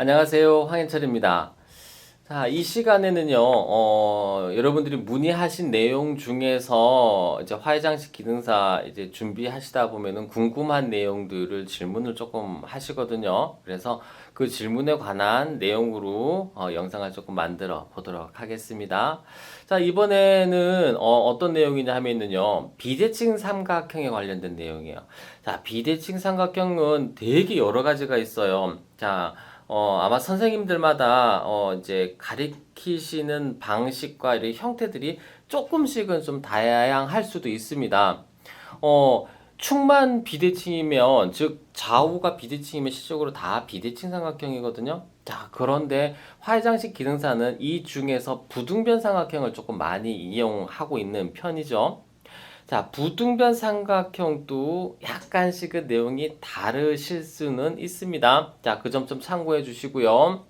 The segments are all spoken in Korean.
안녕하세요. 황현철입니다. 자, 이 시간에는요, 어, 여러분들이 문의하신 내용 중에서 이제 화해장식 기능사 이제 준비하시다 보면은 궁금한 내용들을 질문을 조금 하시거든요. 그래서 그 질문에 관한 내용으로 어, 영상을 조금 만들어 보도록 하겠습니다. 자, 이번에는 어, 떤 내용이냐 하면은요, 비대칭 삼각형에 관련된 내용이에요. 자, 비대칭 삼각형은 되게 여러 가지가 있어요. 자, 어, 아마 선생님들마다 어, 이제 가리키시는 방식과 이런 형태들이 조금씩은 좀 다양할 수도 있습니다. 어, 충만 비대칭이면 즉 좌우가 비대칭이면 실적으로 다 비대칭 삼각형이거든요. 자, 그런데 화해장식 기능사는 이 중에서 부등변 삼각형을 조금 많이 이용하고 있는 편이죠. 자, 부등변 삼각형도 약간씩은 내용이 다르실 수는 있습니다. 자, 그 점 좀 참고해 주시고요.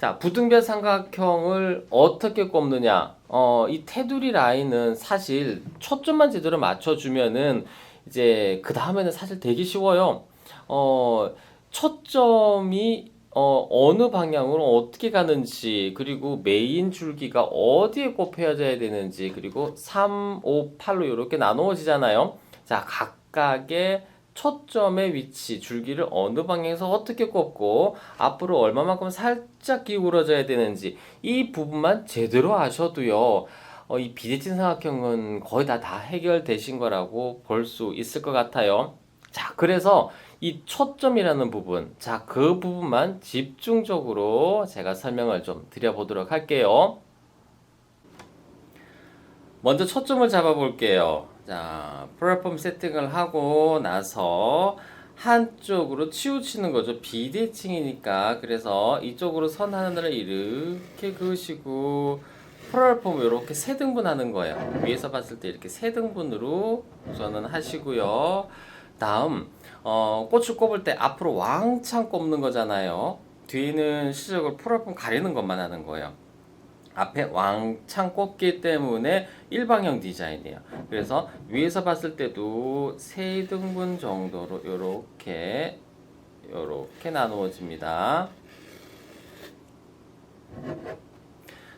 자, 부등변 삼각형을 어떻게 꼽느냐? 어, 이 테두리 라인은 사실 초점만 제대로 맞춰주면은 이제 그 다음에는 사실 되게 쉬워요. 어, 초점이 어, 어느 방향으로 어떻게 가는지, 그리고 메인 줄기가 어디에 꼽혀져야 되는지, 그리고 3, 5, 8로 이렇게 나누어지잖아요. 자, 각각의 초점의 위치, 줄기를 어느 방향에서 어떻게 꼽고, 앞으로 얼마만큼 살짝 기울어져야 되는지, 이 부분만 제대로 아셔도요, 어, 이 비대칭 삼각형은 거의 다, 다 해결되신 거라고 볼 수 있을 것 같아요. 자, 그래서 이 초점이라는 부분, 자, 그 부분만 집중적으로 제가 설명을 좀 드려보도록 할게요. 먼저 초점을 잡아볼게요. 자, 플랫폼 세팅을 하고 나서 한쪽으로 치우치는 거죠. 비대칭이니까. 그래서 이쪽으로 선 하나를 이렇게 그으시고, 플랫폼 이렇게 세 등분 하는 거예요. 위에서 봤을 때 이렇게 세 등분으로 우선은 하시고요. 다음 어, 꽃을 꼽을 때 앞으로 왕창 꼽는 거잖아요. 뒤는 시적으로 플랫폼 가리는 것만 하는 거예요. 앞에 왕창 꼽기 때문에 일방형 디자인이에요. 그래서 위에서 봤을 때도 세 등분 정도로 이렇게 이렇게 나누어집니다.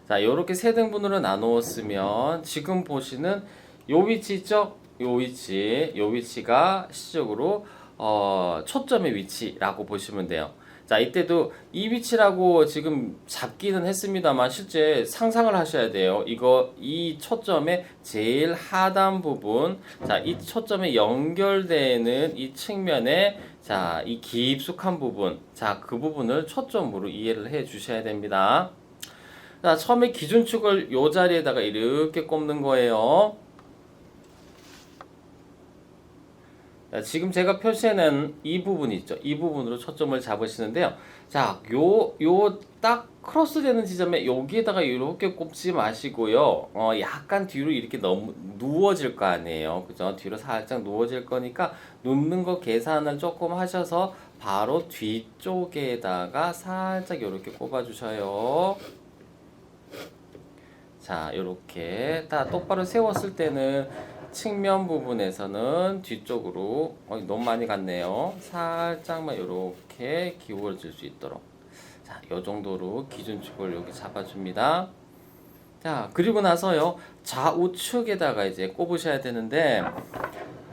자, 이렇게 세 등분으로 나누었으면 지금 보시는 요 위치 있죠? 요 위치, 요 위치가 시적으로 어, 초점의 위치라고 보시면 돼요. 자, 이때도 이 위치라고 지금 잡기는 했습니다만 실제 상상을 하셔야 돼요. 이거 이 초점의 제일 하단 부분, 자, 이 초점에 연결되는 이 측면에 자, 이 깊숙한 부분, 자, 그 부분을 초점으로 이해를 해 주셔야 됩니다. 자, 처음에 기준축을 요 자리에다가 이렇게 꼽는 거예요. 자, 지금 제가 표시해낸 이 부분 있죠. 이 부분으로 초점을 잡으시는데요. 자, 요, 요 딱 크로스 되는 지점에 여기에다가 이렇게 꼽지 마시고요. 어, 약간 뒤로 이렇게 너무 누워질 거 아니에요. 그죠? 뒤로 살짝 누워질 거니까 눕는 거 계산을 조금 하셔서 바로 뒤쪽에다가 살짝 이렇게 꼽아 주셔요. 자, 이렇게 다 똑바로 세웠을 때는 측면 부분에서는 뒤쪽으로 어, 너무 많이 갔네요. 살짝만 이렇게 기울어질 수 있도록 자, 이 정도로 기준축을 여기 잡아줍니다. 자, 그리고 나서요 좌우측에다가 이제 꼽으셔야 되는데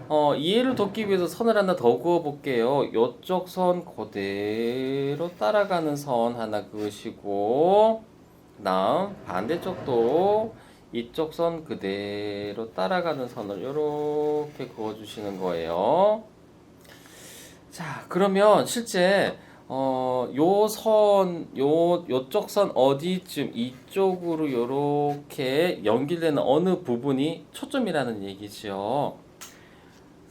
어, 이해를 돕기 위해서 선을 하나 더 그어 볼게요. 이쪽 선 그대로 따라가는 선 하나 그으시고 그다음 반대쪽도 이쪽 선 그대로 따라가는 선을 이렇게 그어주시는 거예요. 자, 그러면 실제 어, 요 선, 요, 요쪽 선 어디쯤 이쪽으로 요렇게 연결되는 어느 부분이 초점이라는 얘기죠.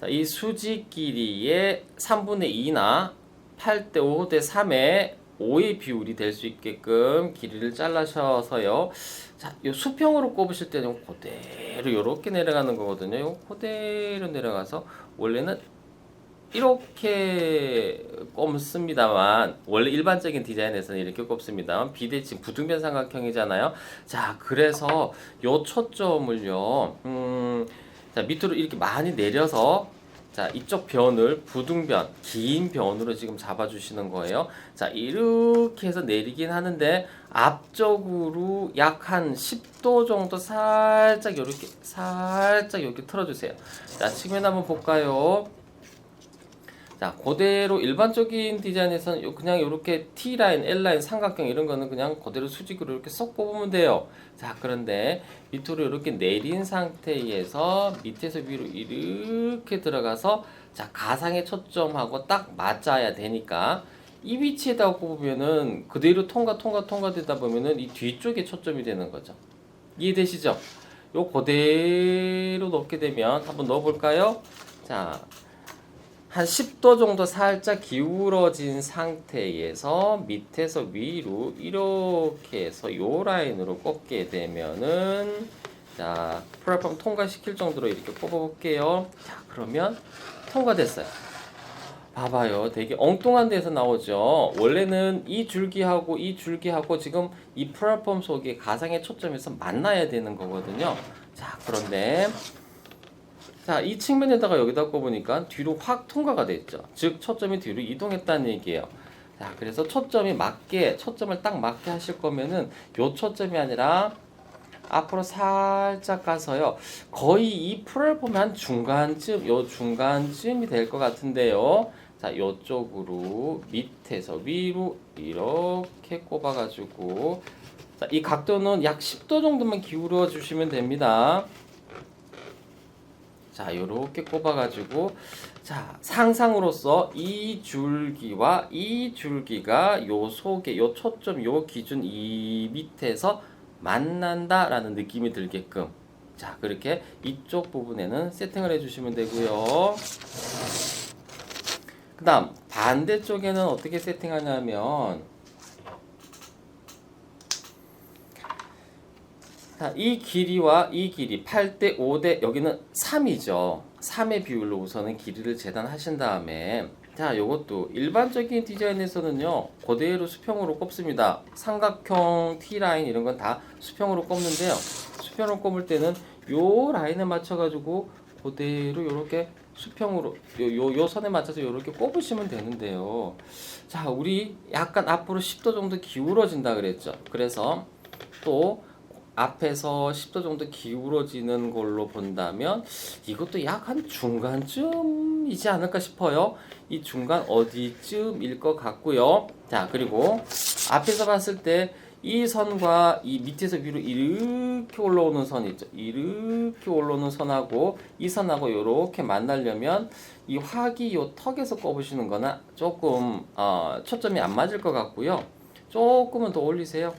자, 이 수직 길이의 3분의 2나 8대 5대 3의 5의 비율이 될 수 있게끔 길이를 잘라셔서요. 자, 요 수평으로 꼽으실 때는 그대로 이렇게 내려가는 거거든요. 요 그대로 내려가서 원래는 이렇게 꼽습니다만 원래 일반적인 디자인에서는 이렇게 꼽습니다만 비대칭 부등변 삼각형이잖아요. 자, 그래서 요 초점을요. 음, 자, 밑으로 이렇게 많이 내려서 자, 이쪽 변을 부둥변, 긴 변으로 지금 잡아주시는 거예요. 자, 이렇게 해서 내리긴 하는데 앞쪽으로 약 한 10도 정도 살짝 이렇게 살짝 이렇게 틀어주세요. 자, 측면 한번 볼까요? 자, 그대로 일반적인 디자인에서는 요- 그냥 이렇게 T 라인, L 라인, 삼각형 이런 거는 그냥 그대로 수직으로 이렇게 쏙 뽑으면 돼요. 자, 그런데 밑으로 이렇게 내린 상태에서 밑에서 위로 이렇게 들어가서 자, 가상의 초점하고 딱 맞아야 되니까 이 위치에다 꼽으면은 그대로 통과 통과 통과되다 보면은 이 뒤쪽에 초점이 되는 거죠. 이해되시죠? 요 그대로 넣게 되면 한번 넣어 볼까요? 자, 한 10도 정도 살짝 기울어진 상태에서 밑에서 위로 이렇게 해서 요 라인으로 꼽게 되면은 자 플랫폼 통과시킬 정도로 이렇게 꼽아볼게요. 자 그러면 통과됐어요. 봐봐요. 되게 엉뚱한 데서 나오죠. 원래는 이 줄기하고 이 줄기하고 지금 이 플랫폼 속에 가상의 초점에서 만나야 되는 거거든요. 자 그런데 자, 이 측면에다가 여기다 꼽으니까 뒤로 확 통과가 됐죠. 즉, 초점이 뒤로 이동했다는 얘기예요. 자, 그래서 초점이 맞게, 초점을 딱 맞게 하실 거면은 요 초점이 아니라 앞으로 살짝 가서요. 거의 이 플랫폼 한 중간쯤, 요 중간쯤이 될 것 같은데요. 자, 요쪽으로 밑에서 위로 이렇게 꼽아가지고 자, 이 각도는 약 10도 정도만 기울여 주시면 됩니다. 자, 요렇게 꼽아가지고, 자, 상상으로서 이 줄기와 이 줄기가 요 속에, 요 초점, 요 기준 이 밑에서 만난다라는 느낌이 들게끔. 자, 그렇게 이쪽 부분에는 세팅을 해주시면 되고요. 그 다음, 반대쪽에는 어떻게 세팅하냐면, 자, 이 길이와 이 길이 8대 5대 여기는 3이죠. 3의 비율로 우선은 길이를 재단하신 다음에 자, 요것도 일반적인 디자인에서는요. 그대로 수평으로 꼽습니다. 삼각형 T라인 이런 건 다 수평으로 꼽는데요. 수평으로 꼽을 때는 요 라인에 맞춰 가지고 그대로 요렇게 수평으로 요, 요, 요 선에 맞춰서 요렇게 꼽으시면 되는데요. 자, 우리 약간 앞으로 10도 정도 기울어진다 그랬죠. 그래서 또 앞에서 10도 정도 기울어지는 걸로 본다면 이것도 약 한 중간쯤이지 않을까 싶어요. 이 중간 어디쯤일 것 같고요. 자, 그리고 앞에서 봤을 때 이 선과 이 밑에서 위로 이렇게 올라오는 선 있죠. 이렇게 올라오는 선하고 이 선하고 이렇게 만나려면 이 화기 요 턱에서 꼽으시는 거는 조금 어, 초점이 안 맞을 것 같고요. 조금은 더 올리세요.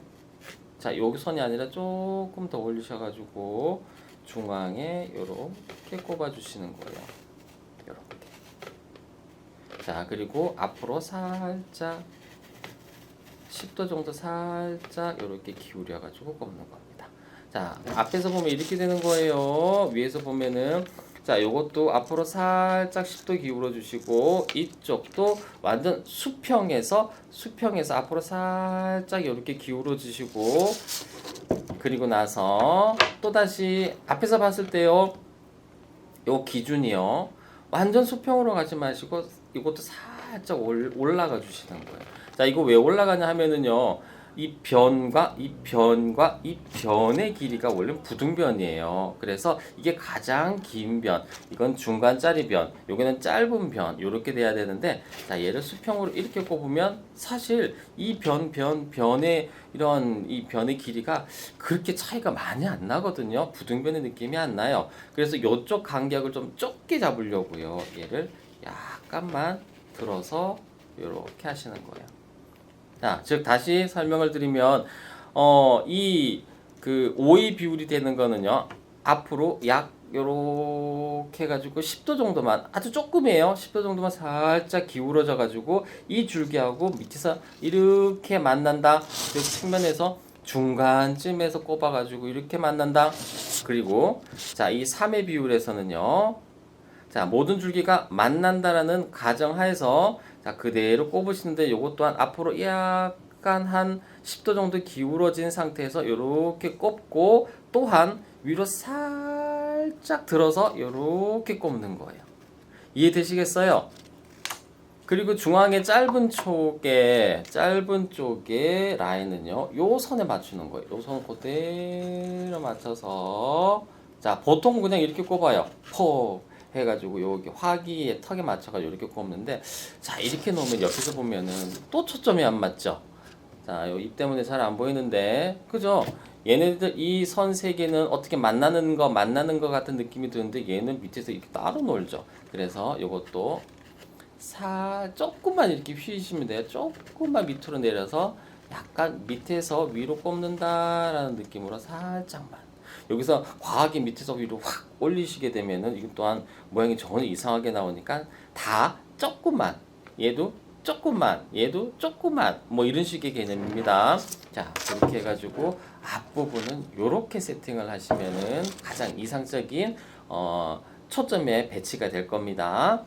자, 여기 선이 아니라 조금 더 올리셔가지고 중앙에 이렇게 꼽아주시는 거예요. 이렇게. 자, 그리고 앞으로 살짝 10도 정도 살짝 이렇게 기울여가지고 꼽는 겁니다. 자, 앞에서 보면 이렇게 되는 거예요. 위에서 보면은 자, 요것도 앞으로 살짝 10도 기울여 주시고 이쪽도 완전 수평에서 수평에서 앞으로 살짝 이렇게 기울여 주시고 그리고 나서 또 다시 앞에서 봤을 때요. 요 기준이요. 완전 수평으로 가지 마시고 이것도 살짝 올, 올라가 주시는 거예요. 자, 이거 왜 올라가냐 하면은요. 이 변과 이 변과 이 변의 길이가 원래 부등변이에요. 그래서 이게 가장 긴 변, 이건 중간짜리 변, 요거는 짧은 변, 요렇게 돼야 되는데, 자 얘를 수평으로 이렇게 꼽으면 사실 이 변, 변, 변의 이런 이 변의 길이가 그렇게 차이가 많이 안 나거든요. 부등변의 느낌이 안 나요. 그래서 요쪽 간격을 좀 좁게 잡으려고요. 얘를 약간만 들어서 요렇게 하시는 거예요. 자, 즉 다시 설명을 드리면 어, 이그 오의 비율이 되는 거는요. 앞으로 약 요렇게 해 가지고 10도 정도만 아주 조금이에요. 10도 정도만 살짝 기울어져 가지고 이 줄기하고 밑에서 이렇게 만난다. 그 측면에서 중간쯤에서 꼽아 가지고 이렇게 만난다. 그리고 자, 이 3의 비율에서는요. 자, 모든 줄기가 만난다라는 가정하에서 자, 그대로 꼽으시는데 요것 또한 앞으로 약간 한 10도 정도 기울어진 상태에서 이렇게 꼽고 또한 위로 살짝 들어서 이렇게 꼽는 거예요. 이해되시겠어요? 그리고 중앙의 짧은 쪽에 짧은 쪽에 라인은요. 요 선에 맞추는 거예요. 요 선 그대로 맞춰서 자 보통 그냥 이렇게 꼽아요. 폭 해가지고 여기 화기의 턱에 맞춰가지고 이렇게 꼽는데 자 이렇게 놓으면 옆에서 보면은 또 초점이 안 맞죠. 자, 요입 때문에 잘 안 보이는데, 그죠? 얘네들 이 선 세 개는 어떻게 만나는 거 만나는 거 같은 느낌이 드는데 얘는 밑에서 이렇게 따로 놀죠. 그래서 요것도 사 조금만 이렇게 휘시면 돼요. 조금만 밑으로 내려서 약간 밑에서 위로 꼽는다라는 느낌으로 살짝만. 여기서 과하게 밑에서 위로 확 올리시게 되면은 이것 또한 모양이 전혀 이상하게 나오니까 다 조금만 얘도 조금만 얘도 조금만 뭐 이런 식의 개념입니다. 자 그렇게 해가지고 앞부분은 이렇게 세팅을 하시면은 가장 이상적인 어, 초점에 배치가 될 겁니다.